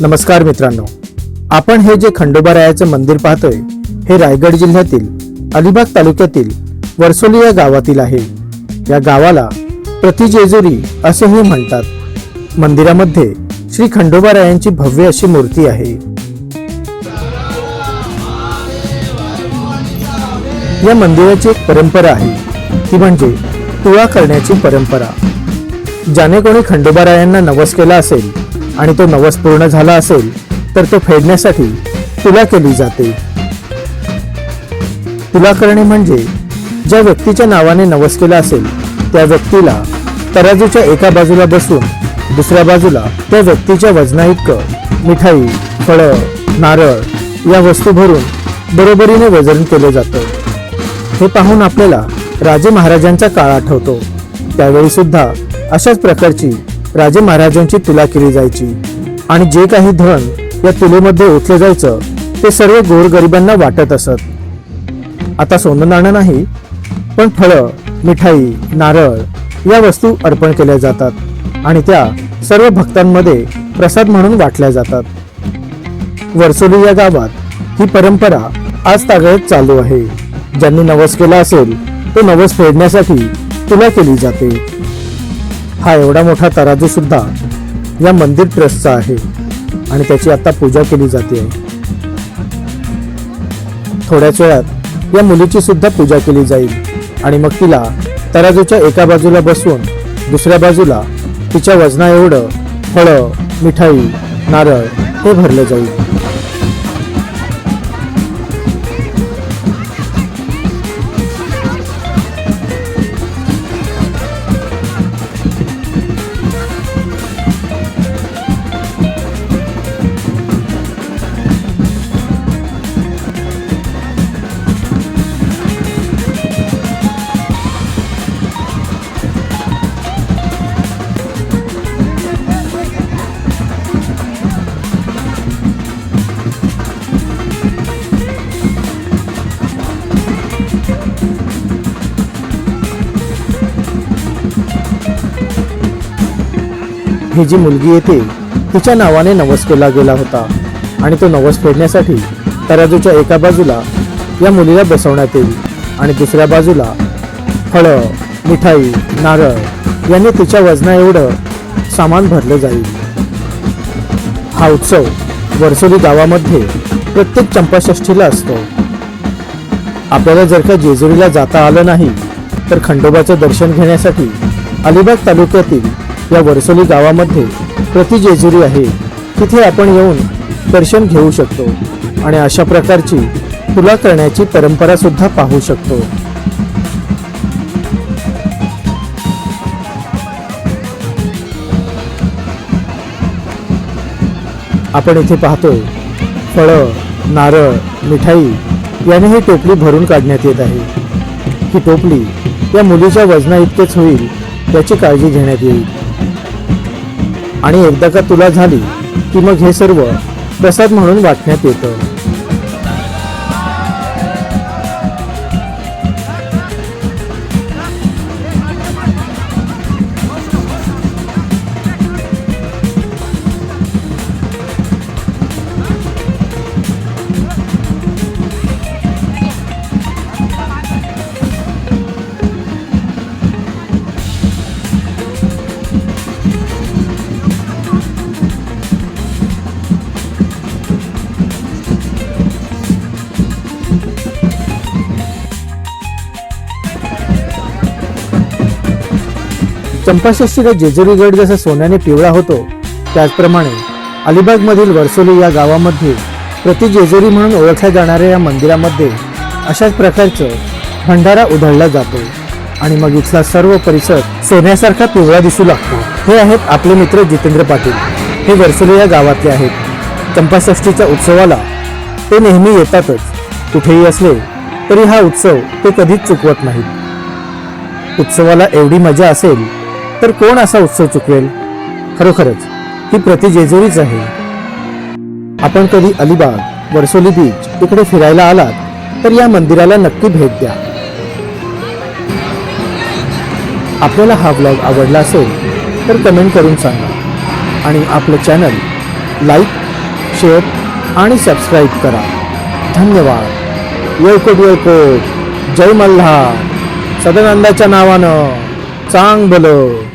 नमस्कार मित्रांनो. आपण हे जे खंडोबारायाचं मंदिर पाहतोय हे रायगड जिल्ह्यातील अलिबाग तालुक्यातील वर्सोली या गावातील आहे. या गावाला प्रतिजेजुरी असेही म्हणतात. मंदिरामध्ये श्री खंडोबारायांची भव्य अशी मूर्ती आहे. या मंदिराची एक परंपरा आहे. ती म्हणजे तुळा करण्याची परंपरा. ज्याने कोणी खंडोबारायांना नवस केला असेल आणि तो नवस पूर्ण झाला असेल तर तो फेडण्यासाठी तुला केली जाते. तुला करणे म्हणजे ज्या व्यक्तीच्या नावाने नवस केला असेल त्या व्यक्तीला तराजूच्या एका बाजूला बसून दुसऱ्या बाजूला त्या व्यक्तीच्या वजनाइतकं मिठाई फळं नारळ या वस्तू भरून बरोबरीने वजन केलं जातं. हे पाहून आपल्याला राजे महाराजांचा काळ आठवतो. त्यावेळी सुद्धा अशाच प्रकारची राजे महाराजांची तुला केली जायची. आणि जे काही धन या तुलेमध्ये ओतलं जायचं ते सर्व गोरगरिबांना वाटत असत. आता सोनं नाणं नाही पण फळं मिठाई नारळ या वस्तू अर्पण केल्या जातात आणि त्या सर्व भक्तांमध्ये प्रसाद म्हणून वाटल्या जातात. वर्सोली या गावात ही परंपरा आज तागळत चालू आहे. ज्यांनी नवस केला असेल तो नवस फेडण्यासाठी तुला केली जाते. हा एवढा मोठा तराजू सुद्धा या मंदिर ट्रस्टचा आहे. आणि त्याची आता पूजा केली जाते. थोड्याच वेळात या मुलीची सुद्धा पूजा केली जाईल. आणि मग तिला तराजूच्या एका बाजूला बसवून दुसऱ्या बाजूला तिच्या वजना एवढं फळं मिठाई नारळ हे भरलं जाईल. ही जी मुलगी येते तिच्या नावाने नवस केला गेला होता. आणि तो नवस फेडण्यासाठी तराजूच्या एका बाजूला या मुलीला बसवण्यात येईल आणि दुसऱ्या बाजूला फळं मिठाई नारळ यांनी तिच्या वजना एवढं सामान भरलं जाईल. हा उत्सव वर्सोली गावामध्ये प्रत्येक चंपाषष्ठीला असतो. आपल्याला जर का जेजुरीला जाता आलं नाही तर खंडोबाचं दर्शन घेण्यासाठी अलिबाग तालुक्यातील या वरसोली गावामध्ये प्रतिजेजुरी आहे. तिथे आपण येऊन दर्शन घेऊ शकतो आणि अशा प्रकारची तुला करण्याची परंपरा सुद्धा पाहू शकतो. आपण इथे पाहतोय फळं नारळ मिठाई याने ही टोपली भरून काढण्यात येत आहे. ही टोपली या मुलीच्या वजना इतकेच होईल याची काळजी घेण्यात येईल. आणि एकदा का तुला झाली की मग हे सर्व प्रसाद म्हणून वाटण्यात येतं. चंपाषष्टीला जेजुरीगड जसा सोन्याने पिवळा होतो त्याचप्रमाणे अलिबागमधील वर्सोली या गावामध्ये प्रति जेजुरी म्हणून ओळखल्या जाणाऱ्या या मंदिरामध्ये अशाच प्रकारचं भंडारा उधळला जातो आणि मग इथला सर्व परिसर सोन्यासारखा पिवळा दिसू लागतो. हे आहेत आपले मित्र जितेंद्र पाटील. हे वर्सोली या गावातले आहेत. चंपाषष्ठीच्या उत्सवाला ते नेहमी येतातच. कुठेही असले तरी हा उत्सव ते कधीच चुकवत नाहीत. उत्सवाला एवढी मजा असेल तर कोण असा उत्सव चुकवेल? खरोखरच ही प्रति जेजुरीच आहे. आपण कधी अलिबाग वर्सोली बीच इकडे फिरायला आलात तर या मंदिराला नक्की भेट द्या. आपल्याला हा ब्लॉग आवडला असेल तर कमेंट करून सांगा. आणि आपलं चॅनल लाईक शेअर आणि सबस्क्राईब करा. धन्यवाद. येळकोट येळकोट जय मल्हार सदानंदाच्या नावानं चांग भलं